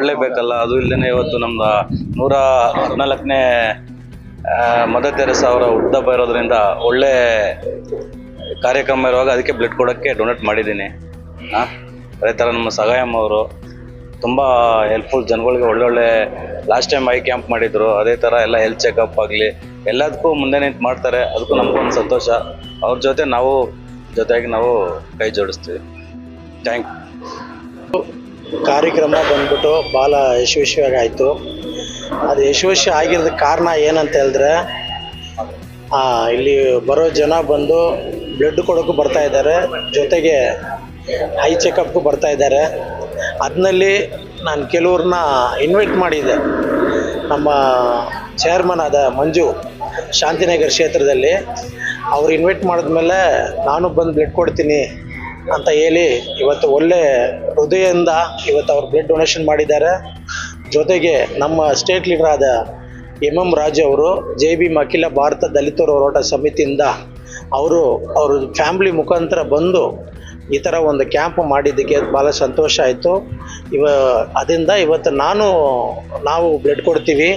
ಮಾಡಲೇಬೇಕಲ್ಲ, ಅದು ಇಲ್ಲದೇ ಇವತ್ತು ನಮ್ದು ನೂರ ಹದಿನಾಲ್ಕನೇ ಮದರ್ ತೆರೆಸ ಅವರ ಉದ್ದ ಇರೋದ್ರಿಂದ ಒಳ್ಳೆ ಕಾರ್ಯಕ್ರಮ ಇರುವಾಗ ಅದಕ್ಕೆ ಬ್ಲಡ್ ಕೊಡೋಕ್ಕೆ ಡೊನೇಟ್ ಮಾಡಿದ್ದೀನಿ. ಹಾಂ ಅದೇ ಥರ ನಮ್ಮ ಸಗಾಯಮ್ಮ ಅವರು ತುಂಬ ಹೆಲ್ಪ್ಫುಲ್ ಜನಗಳಿಗೆ ಒಳ್ಳೊಳ್ಳೆ ಲಾಸ್ಟ್ ಟೈಮ್ ಐ ಕ್ಯಾಂಪ್ ಮಾಡಿದ್ರು, ಅದೇ ಥರ ಎಲ್ಲ ಹೆಲ್ತ್ ಚೆಕಪ್ ಆಗಲಿ, ಎಲ್ಲದಕ್ಕೂ ಮುಂದೆ ನಿಂತು ಮಾಡ್ತಾರೆ, ಅದಕ್ಕೂ ನಮಗೊಂದು ಸಂತೋಷ. ಅವ್ರ ಜೊತೆ ನಾವು, ಜೊತೆಯಾಗಿ ನಾವು ಕೈ ಜೋಡಿಸ್ತೀವಿ. ಥ್ಯಾಂಕ್ ಕಾರ್ಯಕ್ರಮ ಬಂದ್ಬಿಟ್ಟು ಭಾಳ ಯಶಸ್ವಿಯಾಗಿ ಆಯಿತು ಅದು ಯಶಸ್ವಿ ಆಗಿರೋದಕ್ಕೆ ಕಾರಣ ಏನಂತ ಹೇಳಿದ್ರೆ ಇಲ್ಲಿ ಬರೋ ಜನ ಬಂದು ಬ್ಲಡ್ ಕೊಡೋಕ್ಕೂ ಬರ್ತಾ ಇದ್ದಾರೆ, ಜೊತೆಗೆ ಐ ಚೆಕಪ್ಗೂ ಬರ್ತಾ ಇದ್ದಾರೆ. ಅದರಲ್ಲಿ ನಾನು ಕೆಲವ್ರನ್ನ ಇನ್ವೈಟ್ ಮಾಡಿದ್ದೆ. ನಮ್ಮ ಚೇರ್ಮನ್ ಆದ ಮಂಜು ಶಾಂತಿನಗರ್ ಕ್ಷೇತ್ರದಲ್ಲಿ, ಅವ್ರು ಇನ್ವೈಟ್ ಮಾಡಿದ್ಮೇಲೆ ನಾನು ಬಂದು ಬ್ಲಡ್ ಕೊಡ್ತೀನಿ ಅಂತ ಹೇಳಿ ಇವತ್ತು ಒಳ್ಳೆ ಹೃದಯದಿಂದ ಇವತ್ತು ಅವ್ರು ಬ್ಲಡ್ ಡೊನೇಷನ್ ಮಾಡಿದ್ದಾರೆ. ಜೊತೆಗೆ ನಮ್ಮ ಸ್ಟೇಟ್ ಲೀಡರ್ ಆದ ಎಂ ಎಂ ರಾಜು ಅವರು, ಜೆ ಬಿ ಅಖಿಲ ಭಾರತ ದಲಿತರ ಹೋರಾಟ ಸಮಿತಿಯಿಂದ ಅವರು ಅವ್ರ ಫ್ಯಾಮ್ಲಿ ಮುಖಾಂತರ ಬಂದು ಈ ಥರ ಒಂದು ಕ್ಯಾಂಪ್ ಮಾಡಿದ್ದಕ್ಕೆ ಭಾಳ ಸಂತೋಷ ಆಯಿತು. ಇವ ಅದರಿಂದ ಇವತ್ತು ನಾನು, ನಾವು ಬ್ಲಡ್ ಕೊಡ್ತೀವಿ.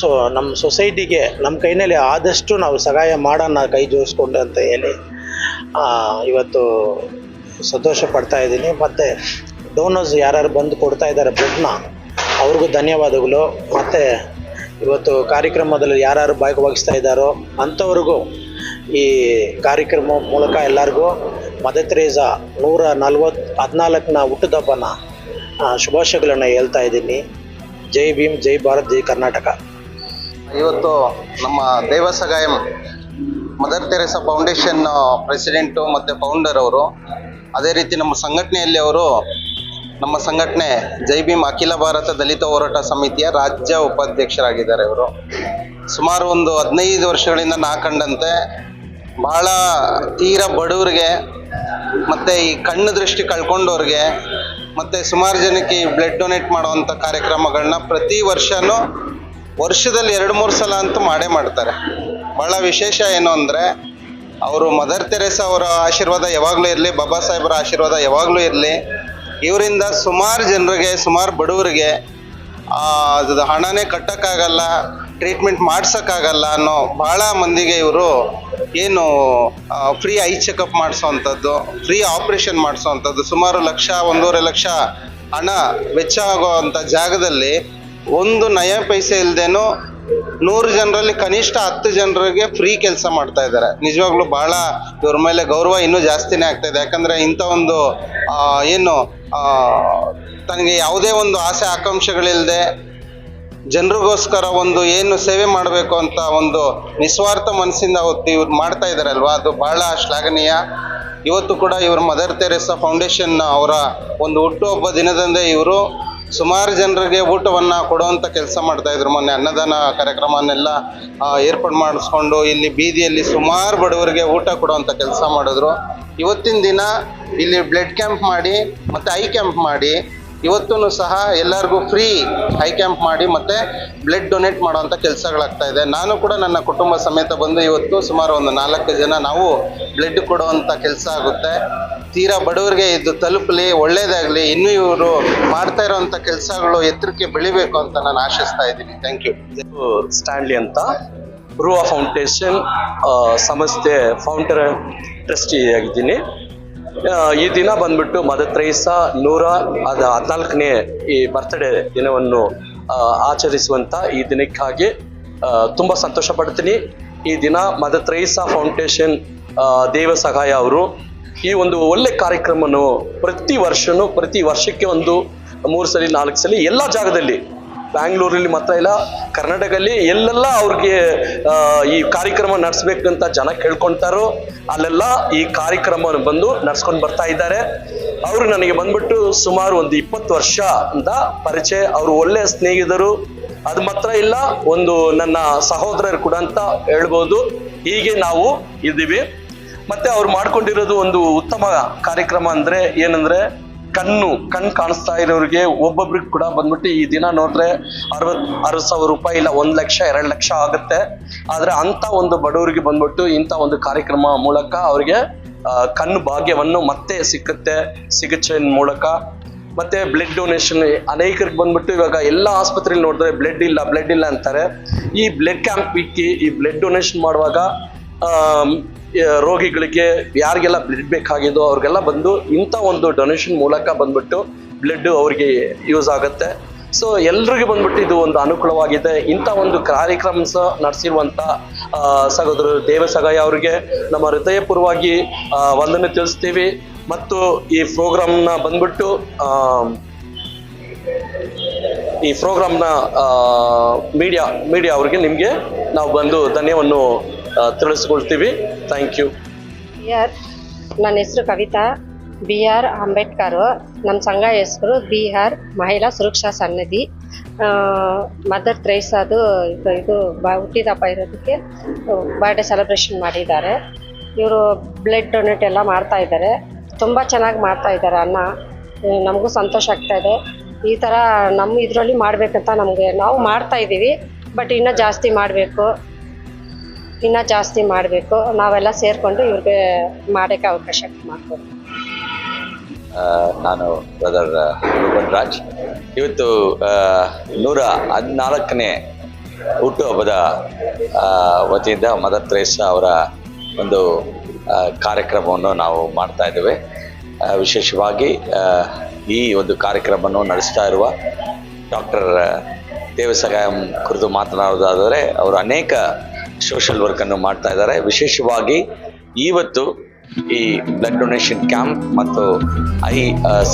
ಸೊ ನಮ್ಮ ಸೊಸೈಟಿಗೆ ನಮ್ಮ ಕೈನಲ್ಲಿ ಆದಷ್ಟು ನಾವು ಸಹಾಯ ಮಾಡೋಣ, ಕೈ ಜೋಡಿಸ್ಕೊಂಡು ಅಂತ ಹೇಳಿ ಇವತ್ತು ಸಂತೋಷ ಪಡ್ತಾ ಇದ್ದೀನಿ. ಮತ್ತು ಡೋನರ್ಸ್ ಯಾರ್ಯಾರು ಬಂದು ಕೊಡ್ತಾ ಇದ್ದಾರೆ ಬ್ಲಡ್ನ ಅವ್ರಿಗೂ ಧನ್ಯವಾದಗಳು. ಮತ್ತು ಇವತ್ತು ಕಾರ್ಯಕ್ರಮದಲ್ಲಿ ಯಾರ್ಯಾರು ಭಾಗವಹಿಸ್ತಾ ಇದ್ದಾರೋ ಅಂಥವ್ರಿಗೂ ಈ ಕಾರ್ಯಕ್ರಮ ಮೂಲಕ ಎಲ್ಲರಿಗೂ ಮದರ್ ತೆರೇಸಾ ನೂರ ನಲ್ವತ್ತು ಹದಿನಾಲ್ಕನ ಹುಟ್ಟುದಬ್ಬನ ಶುಭಾಶಯಗಳನ್ನು ಹೇಳ್ತಾ ಇದ್ದೀನಿ. ಜೈ ಭೀಮ್, ಜೈ ಭಾರತ್, ಜೈ ಕರ್ನಾಟಕ. ಇವತ್ತು ನಮ್ಮ Devasahayam Mother Teresa Foundation president ಮತ್ತು ಫೌಂಡರ್ ಅವರು ಅದೇ ರೀತಿ ನಮ್ಮ ಸಂಘಟನೆಯಲ್ಲಿ ಅವರು ನಮ್ಮ ಸಂಘಟನೆ ಜೈ ಭೀಮ್ ಅಖಿಲ ಭಾರತ ದಲಿತ ಹೋರಾಟ ಸಮಿತಿಯ ರಾಜ್ಯ ಉಪಾಧ್ಯಕ್ಷರಾಗಿದ್ದಾರೆ ಇವರು. ಸುಮಾರು ಒಂದು ಹದಿನೈದು ವರ್ಷಗಳಿಂದ ನಾ ಕಂಡಂತೆ ಬಹಳ ತೀರ ಬಡವರಿಗೆ ಮತ್ತು ಈ ಕಣ್ಣು ದೃಷ್ಟಿ ಕಳ್ಕೊಂಡವ್ರಿಗೆ ಮತ್ತು ಸುಮಾರು ಜನಕ್ಕೆ ಈ ಬ್ಲಡ್ ಡೊನೇಟ್ ಮಾಡುವಂಥ ಕಾರ್ಯಕ್ರಮಗಳನ್ನ ಪ್ರತಿ ವರ್ಷವೂ ವರ್ಷದಲ್ಲಿ ಎರಡು ಮೂರು ಸಲ ಅಂತೂ ಮಾಡೇ ಮಾಡ್ತಾರೆ. ಭಾಳ ವಿಶೇಷ ಏನು ಅಂದರೆ ಅವರು ಮದರ್ ತೆರೇಸಾ ಅವರ ಆಶೀರ್ವಾದ ಯಾವಾಗಲೂ ಇರಲಿ, ಬಾಬಾ ಸಾಹೇಬರ ಆಶೀರ್ವಾದ ಯಾವಾಗಲೂ ಇರಲಿ. ಇವರಿಂದ ಸುಮಾರು ಜನರಿಗೆ, ಸುಮಾರು ಬಡವರಿಗೆ ಹಣನೇ ಕಟ್ಟೋಕ್ಕಾಗಲ್ಲ ಟ್ರೀಟ್ಮೆಂಟ್ ಮಾಡಿಸೋಕ್ಕಾಗಲ್ಲ ಅನ್ನೋ ಭಾಳ ಮಂದಿಗೆ ಇವರು ಏನು ಫ್ರೀ ಐ ಚೆಕಪ್ ಮಾಡಿಸೋವಂಥದ್ದು ಫ್ರೀ ಆಪ್ರೇಷನ್ ಮಾಡಿಸೋವಂಥದ್ದು ಸುಮಾರು ಲಕ್ಷ, ಒಂದೂವರೆ ಲಕ್ಷ ಹಣ ವೆಚ್ಚ ಆಗೋವಂಥ ಜಾಗದಲ್ಲಿ ಒಂದು ನಯ ಪೈಸೆ ಇಲ್ದೇನೋ ನೂರು ಜನರಲ್ಲಿ ಕನಿಷ್ಠ ಹತ್ತು ಜನರಿಗೆ ಫ್ರೀ ಕೆಲಸ ಮಾಡ್ತಾ ಇದ್ದಾರೆ. ನಿಜವಾಗ್ಲೂ ಬಹಳ ಇವ್ರ ಮೇಲೆ ಗೌರವ ಇನ್ನೂ ಜಾಸ್ತಿನೇ ಆಗ್ತಾ ಇದೆ. ಯಾಕಂದ್ರೆ ಇಂಥ ಒಂದು ಏನು ತನಗೆ ಯಾವುದೇ ಒಂದು ಆಸೆ, ಆಕಾಂಕ್ಷೆಗಳಿಲ್ಲದೆ ಜನರಿಗೋಸ್ಕರ ಒಂದು ಏನು ಸೇವೆ ಮಾಡಬೇಕು ಅಂತ ಒಂದು ನಿಸ್ವಾರ್ಥ ಮನಸ್ಸಿಂದ ಅವತ್ತು ಇವ್ರು ಮಾಡ್ತಾ ಇದ್ದಾರಲ್ವಾ? ಅದು ಬಹಳ ಶ್ಲಾಘನೀಯ. ಇವತ್ತು ಕೂಡ ಇವರು ಮದರ್ ತೆರೆಸಾ ಫೌಂಡೇಶನ್ ಅವರ ಒಂದು ಹುಟ್ಟುಹಬ್ಬ ದಿನದಂದೇ ಇವರು ಸುಮಾರು ಜನರಿಗೆ ಊಟವನ್ನು ಕೊಡುವಂಥ ಕೆಲಸ ಮಾಡ್ತಾ ಇದ್ರು ಮೊನ್ನೆ, ಅನ್ನದಾನ ಕಾರ್ಯಕ್ರಮನೆಲ್ಲ ಏರ್ಪಾಡು ಮಾಡಿಸ್ಕೊಂಡು ಇಲ್ಲಿ ಬೀದಿಯಲ್ಲಿ ಸುಮಾರು ಬಡವರಿಗೆ ಊಟ ಕೊಡುವಂಥ ಕೆಲಸ ಮಾಡಿದ್ರು. ಇವತ್ತಿನ ದಿನ ಇಲ್ಲಿ ಬ್ಲಡ್ ಕ್ಯಾಂಪ್ ಮಾಡಿ, ಮತ್ತು ಐ ಕ್ಯಾಂಪ್ ಮಾಡಿ ಇವತ್ತೂ ಸಹ ಎಲ್ಲರಿಗೂ ಫ್ರೀ ಐ ಕ್ಯಾಂಪ್ ಮಾಡಿ, ಮತ್ತೆ ಬ್ಲಡ್ ಡೊನೇಟ್ ಮಾಡುವಂಥ ಕೆಲಸಗಳಾಗ್ತಾ ಇದೆ. ನಾನು ಕೂಡ ನನ್ನ ಕುಟುಂಬ ಸಮೇತ ಬಂದು ಇವತ್ತು ಸುಮಾರು ಒಂದು ನಾಲ್ಕು ಜನ ನಾವು ಬ್ಲಡ್ ಕೊಡುವಂಥ ಕೆಲಸ ಆಗುತ್ತೆ. ತೀರಾ ಬಡವರಿಗೆ ಇದು ತಲುಪಲಿ, ಒಳ್ಳೇದಾಗಲಿ, ಇನ್ನೂ ಇವರು ಮಾಡ್ತಾ ಇರೋವಂಥ ಕೆಲಸಗಳು ಎತ್ತರಕ್ಕೆ ಬೆಳಿಬೇಕು ಅಂತ ನಾನು ಆಶಿಸ್ತಾ ಇದ್ದೀನಿ. ಥ್ಯಾಂಕ್ ಯು ಸ್ಟ್ಯಾನ್ಲಿ ಅಂತ ರುವ ಫೌಂಡೇಶನ್ ಸಂಸ್ಥೆ ಫೌಂಡರ್ ಟ್ರಸ್ಟಿ ಆಗಿದ್ದೀನಿ. ಈ ದಿನ ಬಂದ್ಬಿಟ್ಟು ಮದರ್ ತ್ರೈಸ ನೂರ ಅದ ಹದಿನಾಲ್ಕನೇ ಈ ಬರ್ತ್ಡೇ ದಿನವನ್ನು ಆಚರಿಸುವಂಥ ಈ ದಿನಕ್ಕಾಗಿ ತುಂಬ ಸಂತೋಷ ಪಡ್ತೀನಿ. ಈ ದಿನ ಮದರ್ ತ್ರೈಸ ಫೌಂಡೇಶನ್ ದೇವ ಸಹಾಯ ಅವರು ಈ ಒಂದು ಒಳ್ಳೆ ಕಾರ್ಯಕ್ರಮವನ್ನು ಪ್ರತಿ ವರ್ಷನೂ, ಪ್ರತಿ ವರ್ಷಕ್ಕೆ ಒಂದು ಮೂರು ಸಲ, ನಾಲ್ಕು ಸಲ ಎಲ್ಲ ಜಾಗದಲ್ಲಿ, ಬ್ಯಾಂಗ್ಳೂರಲ್ಲಿ ಮಾತ್ರ ಇಲ್ಲ, ಕರ್ನಾಟಕದಲ್ಲಿ ಎಲ್ಲೆಲ್ಲ ಅವ್ರಿಗೆ ಈ ಕಾರ್ಯಕ್ರಮ ನಡೆಸ್ಬೇಕಂತ ಜನ ಕೇಳ್ಕೊಳ್ತಾರೋ ಅಲ್ಲೆಲ್ಲ ಈ ಕಾರ್ಯಕ್ರಮ ಬಂದು ನಡ್ಸ್ಕೊಂಡು ಬರ್ತಾ ಇದ್ದಾರೆ. ಅವರು ನನಗೆ ಬಂದ್ಬಿಟ್ಟು ಸುಮಾರು ಒಂದು ಇಪ್ಪತ್ತು ವರ್ಷ ಅಂತ ಪರಿಚಯ, ಅವರು ಒಳ್ಳೆ ಸ್ನೇಹಿತರು. ಅದು ಮಾತ್ರ ಇಲ್ಲ, ಒಂದು ನನ್ನ ಸಹೋದರರು ಕೂಡ ಅಂತ ಹೇಳ್ಬೋದು. ಹೀಗೆ ನಾವು ಇದ್ದೀವಿ. ಮತ್ತೆ ಅವ್ರು ಮಾಡ್ಕೊಂಡಿರೋದು ಒಂದು ಉತ್ತಮ ಕಾರ್ಯಕ್ರಮ ಅಂದ್ರೆ ಏನಂದ್ರೆ ಕಣ್ಣು ಕಣ್ಣು ಕಾಣಿಸ್ತಾ ಇರೋರಿಗೆ ಒಬ್ಬೊಬ್ರಿಗೆ ಕೂಡ ಬಂದ್ಬಿಟ್ಟು ಈ ದಿನ ನೋಡಿದ್ರೆ ಅರವತ್ ಅರವತ್ ಸಾವಿರ ರೂಪಾಯಿ ಇಲ್ಲ, ಒಂದ್ ಲಕ್ಷ, ಎರಡು ಲಕ್ಷ ಆಗುತ್ತೆ. ಆದ್ರೆ ಅಂತ ಒಂದು ಬಡವರಿಗೆ ಬಂದ್ಬಿಟ್ಟು ಇಂಥ ಒಂದು ಕಾರ್ಯಕ್ರಮ ಮೂಲಕ ಅವರಿಗೆ ಕಣ್ಣು ಭಾಗ್ಯವನ್ನು ಮತ್ತೆ ಸಿಕ್ಕುತ್ತೆ ಚಿಕಿತ್ಸೆ ಮೂಲಕ. ಮತ್ತೆ ಬ್ಲಡ್ ಡೊನೇಷನ್ ಅನೇಕರಿಗೆ ಬಂದ್ಬಿಟ್ಟು ಇವಾಗ ಎಲ್ಲ ಆಸ್ಪತ್ರೆಯಲ್ಲಿ ನೋಡಿದ್ರೆ ಬ್ಲಡ್ ಇಲ್ಲ ಬ್ಲಡ್ ಇಲ್ಲ ಅಂತಾರೆ. ಈ ಬ್ಲಡ್ ಕ್ಯಾಂಪ್ ಇಕ್ಕಿ ಈ ಬ್ಲಡ್ ಡೊನೇಷನ್ ಮಾಡುವಾಗ ರೋಗಿಗಳಿಗೆ ಯಾರಿಗೆಲ್ಲ ಬ್ಲಡ್ ಬೇಕಾಗಿದೋ ಅವ್ರಿಗೆಲ್ಲ ಬಂದು ಇಂಥ ಒಂದು ಡೊನೇಷನ್ ಮೂಲಕ ಬಂದ್ಬಿಟ್ಟು ಬ್ಲಡ್ ಅವ್ರಿಗೆ ಯೂಸ್ ಆಗುತ್ತೆ. ಸೊ ಎಲ್ರಿಗೂ ಬಂದ್ಬಿಟ್ಟು ಇದು ಒಂದು ಅನುಕೂಲವಾಗಿದೆ. ಇಂಥ ಒಂದು ಕಾರ್ಯಕ್ರಮ ಸಹ ನಡೆಸಿರುವಂಥ ಸಹೋದರರು ದೇವಸಗಾಯ ಅವರಿಗೆ ನಮ್ಮ ಹೃದಯಪೂರ್ವವಾಗಿ ವಂದನೆ ತಿಳಿಸ್ತೀವಿ. ಮತ್ತು ಈ ಪ್ರೋಗ್ರಾಮ್ನ ಬಂದ್ಬಿಟ್ಟು ಈ ಪ್ರೋಗ್ರಾಮ್ನ ಮೀಡಿಯಾ ಮೀಡಿಯಾ ಅವ್ರಿಗೆ ನಿಮಗೆ ನಾವು ಬಂದು ಧನ್ಯವನ್ನು ತಿಳಿಸ್ಕೊಳ್ತೀವಿ. ಥ್ಯಾಂಕ್ ಯು ಆರ್ ನನ್ನ ಹೆಸರು ಕವಿತಾ. B R Ambedkar. ನಮ್ಮ ಸಂಘ ಹೆಸರು ಬಿ ಆರ್ ಮಹಿಳಾ ಸುರಕ್ಷಾ ಸನ್ನಿಧಿ. ಮದರ್ ತ್ರೇಸಾದು ಇದು ಇದು ಬ ಹುಟ್ಟಿದಪ್ಪ ಇರೋದಕ್ಕೆ ಬರ್ಡೇ ಸೆಲೆಬ್ರೇಷನ್ ಮಾಡಿದ್ದಾರೆ. ಇವರು ಬ್ಲಡ್ ಡೊನೇಟ್ ಎಲ್ಲ ಮಾಡ್ತಾ ಇದ್ದಾರೆ. ತುಂಬ ಚೆನ್ನಾಗಿ ಮಾಡ್ತಾ ಇದ್ದಾರೆ ಅನ್ನ ನಮಗೂ ಸಂತೋಷ ಆಗ್ತಾ ಇದೆ. ಈ ಥರ ನಮ್ಮ ಇದರಲ್ಲಿ ಮಾಡಬೇಕಂತ ನಮಗೆ ನಾವು ಮಾಡ್ತಾ ಇದ್ದೀವಿ ಬಟ್ ಇನ್ನೂ ಜಾಸ್ತಿ ಮಾಡಬೇಕು. ಇನ್ನೂ ಜಾಸ್ತಿ ಮಾಡಬೇಕು. ನಾವೆಲ್ಲ ಸೇರಿಕೊಂಡು ಇವ್ರಿಗೆ ಮಾಡೋಕ್ಕೆ ಅವಕಾಶ ಮಾಡಿಕೊಡ್ತೀವಿ ನಾನು ಬ್ರದರ್ ರೂಪನ್ ರಾಜ್. ಇವತ್ತು ನೂರ ಹದಿನಾಲ್ಕನೇ ಹುಟ್ಟುಹಬ್ಬದ ವತಿಯಿಂದ ಮದರ್ ತ್ರೇಸ ಅವರ ಒಂದು ಕಾರ್ಯಕ್ರಮವನ್ನು ನಾವು ಮಾಡ್ತಾ ಇದ್ದೇವೆ. ವಿಶೇಷವಾಗಿ ಈ ಒಂದು ಕಾರ್ಯಕ್ರಮವನ್ನು ನಡೆಸ್ತಾ ಇರುವ ಡಾಕ್ಟರ್ ದೇವಸಗಾಯಂ ಕುರಿತು ಮಾತನಾಡೋದಾದರೆ ಅವರು ಅನೇಕ ಸೋಷಲ್ ವರ್ಕನ್ನು ಮಾಡ್ತಾ ಇದ್ದಾರೆ. ವಿಶೇಷವಾಗಿ ಇವತ್ತು ಈ ಬ್ಲಡ್ ಡೊನೇಷನ್ ಕ್ಯಾಂಪ್ ಮತ್ತು ಐ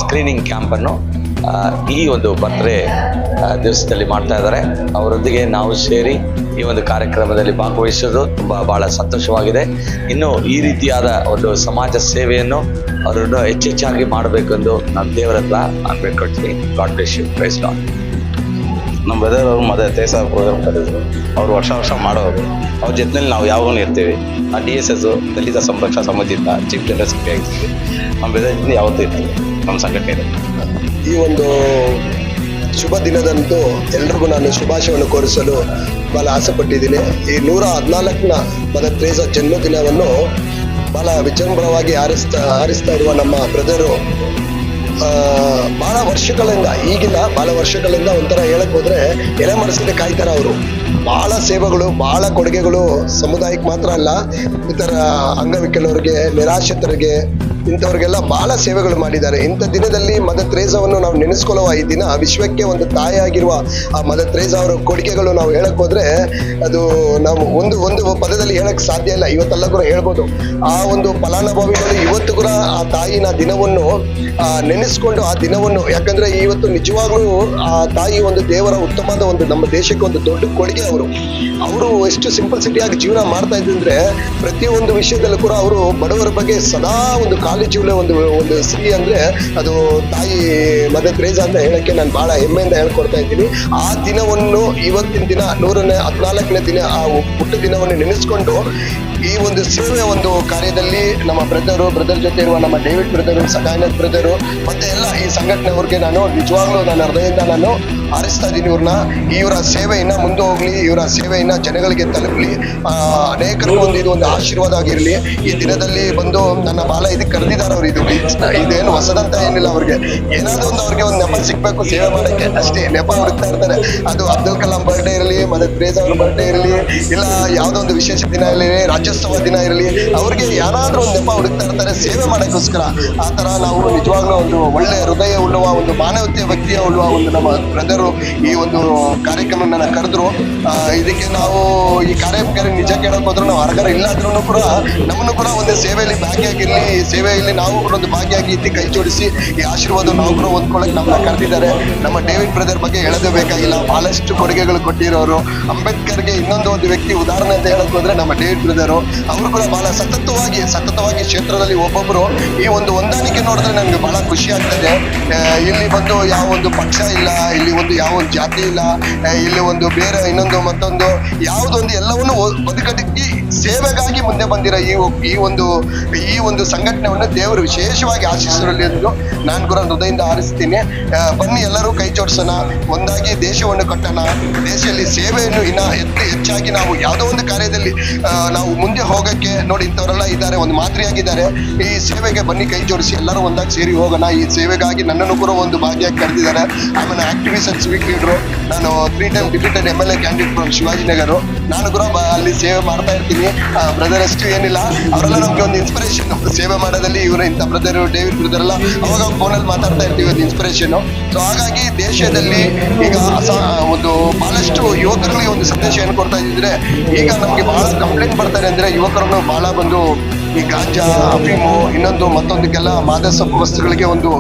ಸ್ಕ್ರೀನಿಂಗ್ ಕ್ಯಾಂಪನ್ನು ಅನ್ನು ಈ ಒಂದು ಬರ್ತ್ಡೇ ದಿವಸದಲ್ಲಿ ಮಾಡ್ತಾ ಇದ್ದಾರೆ. ಅವರೊಂದಿಗೆ ನಾವು ಸೇರಿ ಈ ಒಂದು ಕಾರ್ಯಕ್ರಮದಲ್ಲಿ ಭಾಗವಹಿಸೋದು ತುಂಬ ಭಾಳ ಸಂತೋಷವಾಗಿದೆ. ಇನ್ನು ಈ ರೀತಿಯಾದ ಒಂದು ಸಮಾಜ ಸೇವೆಯನ್ನು ಅವರನ್ನು ಹೆಚ್ಚೆಚ್ಚಾಗಿ ಮಾಡಬೇಕೆಂದು ನಾನು ದೇವರ ಹತ್ರ ನಾನು ಬೇಡ್ಕೊಳ್ತೀನಿ. God bless you praise Lord ನಮ್ಮ ಬ್ರದರ್ ಅವರು ಮದ ತೇಸ ಪ್ರೋಗ್ರಾಮ್ ಕರೆದ್ರು ಅವ್ರು ವರ್ಷ ವರ್ಷ ಮಾಡೋರು. ಅವ್ರ ಜೊತೆಲಿ ನಾವು ಯಾವಾಗೂ ಇರ್ತೀವಿ. ಆ ಡಿ ಎಸ್ ಎಸ್ ದಲಿತ ಸಂರಕ್ಷಣಾ ಸಮಿತಿಯಿಂದ ಚೀಫ್ ಜನರಲ್ ಸೆಕ್ರೆಟರಿ ಆಗಿರ್ತೀವಿ. ನಮ್ಮ ಬ್ರದರ್ ಜೊತೆ ಯಾವತ್ತೂ ಇರ್ತೀವಿ. ನಮ್ಮ ಸಂಘಟನೆ ಈ ಒಂದು ಶುಭ ದಿನದಂತೂ ಎಲ್ರಿಗೂ ನಾನು ಶುಭಾಶಯವನ್ನು ಕೋರಿಸಲು ಬಹಳ ಆಸೆಪಟ್ಟಿದ್ದೀನಿ. ಈ ನೂರ ಹದಿನಾಲ್ಕನ ಮದರ್ ತ್ರೇಸ ಜನ್ಮದಿನವನ್ನು ಬಹಳ ವಿಜೃಂಭಣವಾಗಿ ಆರಿಸ್ತಾ ಆರಿಸ್ತಾ ಇರುವ ನಮ್ಮ ಬ್ರದರು ಬಹಳ ವರ್ಷಗಳಿಂದ, ಈಗಿನ ಬಹಳ ವರ್ಷಗಳಿಂದ ಒಂಥರ ಹೇಳಕ್ ಹೋದ್ರೆ ಎಲೆ ಮನಸ್ಸಿಗೆ ಕಾಯ್ತಾರೆ ಅವರು. ಬಹಳ ಸೇವೆಗಳು ಬಹಳ ಕೊಡುಗೆಗಳು ಸಮುದಾಯಕ್ಕೆ ಮಾತ್ರ ಅಲ್ಲ, ಇತರ ಅಂಗವಿಕಲರಿಗೆ, ನಿರಾಶ್ರಿತರಿಗೆ ಇಂಥವ್ರಿಗೆಲ್ಲ ಬಹಳ ಸೇವೆಗಳು ಮಾಡಿದ್ದಾರೆ. ಇಂಥ ದಿನದಲ್ಲಿ ಮದ ತ್ರೇಜಾವನ್ನು ನಾವು ನೆನೆಸ್ಕೊಳ್ಳುವ ಈ ದಿನ ವಿಶ್ವಕ್ಕೆ ಒಂದು ತಾಯಿಯಾಗಿರುವ ಆ ಮದ ತ್ರೇಜ ಅವರ ಕೊಡುಗೆಗಳು ನಾವು ಹೇಳಕ್ ಹೋದ್ರೆ ಅದು ನಾವು ಒಂದು ಒಂದು ಪದದಲ್ಲಿ ಹೇಳಕ್ ಸಾಧ್ಯ ಇಲ್ಲ. ಇವತ್ತೆಲ್ಲ ಕೂಡ ಹೇಳ್ಬೋದು. ಆ ಒಂದು ಫಲಾನುಭವಿಗಳು ಇವತ್ತು ಕೂಡ ಆ ತಾಯಿನ ದಿನವನ್ನು ಆ, ನೆನೆಸ್ಕೊಂಡು ಆ ದಿನವನ್ನು ಯಾಕಂದ್ರೆ ಇವತ್ತು ನಿಜವಾಗ್ಲೂ ಆ ತಾಯಿ ಒಂದು ದೇವರ ಉತ್ತಮವಾದ ಒಂದು ನಮ್ಮ ದೇಶಕ್ಕೆ ಒಂದು ದೊಡ್ಡ ಕೊಡುಗೆ ಅವರು. ಅವರು ಎಷ್ಟು ಸಿಂಪಲ್ಸಿಟಿಯಾಗಿ ಜೀವನ ಮಾಡ್ತಾ ಇದ್ದಂದ್ರೆ ಪ್ರತಿಯೊಂದು ವಿಷಯದಲ್ಲೂ ಕೂಡ ಅವರು ಬಡವರ ಬಗ್ಗೆ ಸದಾ ಒಂದು ಕಾಳಜಿ ಜೀವನ ಒಂದು ಒಂದು ಸ್ತ್ರೀ ಅಂದ್ರೆ ಅದು ತಾಯಿ ಮದರ್ ಕ್ರೇಜ್ ಅಂತ ಹೇಳಕ್ಕೆ ನಾನು ಬಹಳ ಹೆಮ್ಮೆಯಿಂದ ಹೇಳ್ಕೊಡ್ತಾ ಇದ್ದೀನಿ. ಆ ದಿನವನ್ನು ಇವತ್ತಿನ ದಿನ ನೂರನೇ, ಹದಿನಾಲ್ಕನೇ ದಿನ ಆ ಹುಟ್ಟು ದಿನವನ್ನು ನೆನೆಸ್ಕೊಂಡು ಈ ಒಂದು ಸೇವೆ ಒಂದು ಕಾರ್ಯದಲ್ಲಿ ನಮ್ಮ ಬ್ರದರು, ಬ್ರದರ್ ಜೊತೆ ಇರುವ ನಮ್ಮ ಡೇವಿಡ್ ಬ್ರದರು ಸಕಾಯನಾಥ್ ಬ್ರದರು, ಮತ್ತೆ ಎಲ್ಲ ಈ ಸಂಘಟನೆಯವ್ರಿಗೆ ನಾನು ನಿಜವಾಗ್ಲೂ ನನ್ನ ಹೃದಯದಿಂದ ನಾನು ಹಾರಿಸ್ತಾ ಇದ್ದೀನಿ ಇವ್ರನ್ನ. ಇವರ ಸೇವೆಯನ್ನ ಮುಂದೆ ಹೋಗ್ಲಿ ಇವರ ಸೇವೆಯನ್ನ ಜನಗಳಿಗೆ ತಲುಪಲಿ. ಆ, ಅನೇಕರಿಗೂ ಒಂದು ಇದು ಒಂದು ಆಶೀರ್ವಾದ ಆಗಿರಲಿ. ಈ ದಿನದಲ್ಲಿ ಬಂದು ನನ್ನ ಬಾಲ ಇದಕ್ಕೆ ಕರೆದಿದ್ದಾರೆ ಅವ್ರು ಇದು ಇದೇನು ಹೊಸದಂತ ಏನಿಲ್ಲ ಅವ್ರಿಗೆ. ಏನಾದ್ರು ಒಂದು ಅವ್ರಿಗೆ ಒಂದು ನೆಪ ಸಿಗ್ಬೇಕು ಸೇವೆ ಮಾಡಕ್ಕೆ. ಅಷ್ಟೇ ನೆಪ ಹುಡುಕ್ತಾ ಇರ್ತಾರೆ. ಅದು ಅಬ್ದುಲ್ ಕಲಾಂ ಬರ್ಡೇ ಇರಲಿ ಮತ್ತೆ ಪ್ರೇಜ್ ಅವ್ರ ಬರ್ಡೇ ಇರಲಿ ಇಲ್ಲ ಯಾವ್ದೋ ಒಂದು ವಿಶೇಷ ದಿನ ಇರಲಿ ರಾಜ್ಯೋತ್ಸವ ದಿನ ಇರಲಿ ಅವ್ರಿಗೆ ಯಾರಾದ್ರೂ ಒಂದು ನೆಪ ಹುಡುಕ್ತಾ ಇರ್ತಾರೆ ಸೇವೆ ಮಾಡೋಕ್ಕೋಸ್ಕರ. ಆ ತರ ನಾವು ನಿಜವಾಗ್ಲೂ ಒಂದು ಒಳ್ಳೆ ಹೃದಯ ಉಳ್ಳುವ ಒಂದು ಮಾನವತೆ ವ್ಯಕ್ತಿಯ ಉಳ್ಳುವ ಒಂದು ನಮ್ಮ ಬ್ರದರು ಈ ಒಂದು ಕಾರ್ಯಕ್ರಮ ನನ್ನ ಕರೆದ್ರು ಇದಕ್ಕೆ ನಾವು ಈ ಕಾರ್ಯಕ್ರಮ ನಿಜ ಕೇಳಕ್ ಹೋದ್ರು, ನಾವು ಹೊರಗಡೆ ಇಲ್ಲ ಅಂದ್ರೂ ಕೂಡ ನಮ್ಮನ್ನು ಕೂಡ ಒಂದು ಸೇವೆಯಲ್ಲಿ ಭಾಗಿಯಾಗಿರ್ಲಿ ಸೇವೆಯಲ್ಲಿ ನಾವು ಕೂಡ ಒಂದು ಭಾಗಿಯಾಗಿ ಇದ್ದು ಕೈ ಜೋಡಿಸಿ, ಈ ಆಶೀರ್ವಾದ ನಾವು ಕೂಡ ಹೊಂದ್ಕೊಳ್ಳೋಕೆ ನಮ್ಮನ್ನ ಕರೆದಿದ್ದಾರೆ. ನಮ್ಮ ಡೇವಿಡ್ ಬ್ರದರ್ ಬಗ್ಗೆ ಹೇಳೋದೇ ಬೇಕಾಗಿಲ್ಲ, ಬಹಳಷ್ಟು ಕೊಡುಗೆಗಳು ಕೊಟ್ಟಿರೋರು. ಅಂಬೇಡ್ಕರ್ಗೆ ಇನ್ನೊಂದು ಒಂದು ವ್ಯಕ್ತಿ ಉದಾಹರಣೆ ಅಂತ ಹೇಳಕ್ ಹೋದ್ರೆ ನಮ್ಮ ಡೇವಿಡ್ ಬ್ರದರು. ಅವರು ಕೂಡ ಬಹಳ ಸತತವಾಗಿ ಸತತವಾಗಿ ಕ್ಷೇತ್ರದಲ್ಲಿ ಒಬ್ಬೊಬ್ಬರು ಈ ಒಂದು ಹೊಂದಾಣಿಕೆ ನೋಡಿದ್ರೆ ನನಗೆ ಬಹಳ ಖುಷಿ ಆಗ್ತದೆ. ಇಲ್ಲಿ ಬಂದು ಯಾವ ಒಂದು ಪಕ್ಷ ಇಲ್ಲ, ಇಲ್ಲಿ ಒಂದು ಯಾವ ಒಂದು ಜಾತಿ ಇಲ್ಲ ಇಲ್ಲಿ ಒಂದು ಬೇರೆ, ಇನ್ನೊಂದು ಮತ್ತೊಂದು, ಯಾವುದೊಂದು ಎಲ್ಲವನ್ನು ಬದುಕಡಿಕ್ಕಿ ಸೇವೆಗಾಗಿ ಮುಂದೆ ಬಂದಿರೋ ಈ ಈ ಒಂದು ಈ ಒಂದು ಸಂಘಟನೆಯನ್ನು ದೇವರು ವಿಶೇಷವಾಗಿ ಆಶಿಸಿರಲಿ ಎಂದು ನಾನು ಕೂಡ ಹೃದಯದಿಂದ ಆರಿಸ್ತೀನಿ ಬನ್ನಿ ಎಲ್ಲರೂ ಕೈ ಜೋಡಿಸೋಣ, ಒಂದಾಗಿ ದೇಶವನ್ನು ಕಟ್ಟೋಣ, ದೇಶದಲ್ಲಿ ಸೇವೆಯನ್ನು ಇನ್ನ ಹೆಚ್ಚು ಹೆಚ್ಚಾಗಿ ನಾವು ಯಾವುದೋ ಒಂದು ಕಾರ್ಯದಲ್ಲಿ ನಾವು ಮುಂದೆ ಹೋಗಕ್ಕೆ ನೋಡಿ, ಇಂಥವರೆಲ್ಲ ಇದ್ದಾರೆ, ಒಂದು ಮಾದರಿಯಾಗಿದ್ದಾರೆ. ಈ ಸೇವೆಗೆ ಬನ್ನಿ ಕೈ ಜೋಡಿಸಿ, ಎಲ್ಲರೂ ಒಂದಾಗಿ ಸೇರಿ ಹೋಗೋಣ. ಈ ಸೇವೆಗಾಗಿ ನನ್ನನ್ನು ಕೂಡ ಒಂದು ಭಾಗಿಯಾಗಿ ಕರೆದಿದ್ದಾರೆ. ಆಮೇಲೆ ಆಕ್ಟಿವಿಸ್ಟ್ ಅಂಡ್ ವೀಕ್ ನಾನು three time deputed M L A candidate from Shivajinagar ನಾನು ಕೂಡ ಅಲ್ಲಿ ಸೇವೆ ಮಾಡ್ತಾ ಇರ್ತೀನಿ. ಬ್ರದರ್ ಅಷ್ಟು ಏನಿಲ್ಲ. ಅವರೆಲ್ಲ ನಮ್ಗೆ ಒಂದು ಇನ್ಸ್ಪಿರೇಷನ್ ಸೇವೆ ಮಾಡೋದಲ್ಲಿ ಇವರು ಇಂಥ ಬ್ರದರ್ ಡೇವಿಡ್ ಬ್ರದರ್ ಎಲ್ಲ ಅವಾಗ ಫೋನಲ್ಲಿ ಮಾತಾಡ್ತಾ ಇರ್ತೀವಿ ಒಂದು ಇನ್ಸ್ಪಿರೇಷನ್ ಸೊ ಹಾಗಾಗಿ ದೇಶದಲ್ಲಿ ಈಗ ಒಂದು ಬಹಳಷ್ಟು ಯುವಕರಿಗೆ ಒಂದು ಸಂದೇಶ ಏನು ಕೊಡ್ತಾ ಇದ್ದಿದ್ರೆ, ಈಗ ನಮಗೆ ಬಹಳ ಕಂಪ್ಲೇಂಟ್ ಬರ್ತಾರೆ ಅಂದ್ರೆ ಯುವಕರನ್ನು ಬಹಳ ಬಂದು ಈ ಗಾಂಜಾ, ಅಫೀಮು ಇನ್ನೊಂದು ಮತ್ತೊಂದಕ್ಕೆಲ್ಲ ಮಾದಸ ವಸ್ತುಗಳಿಗೆ ಒಂದು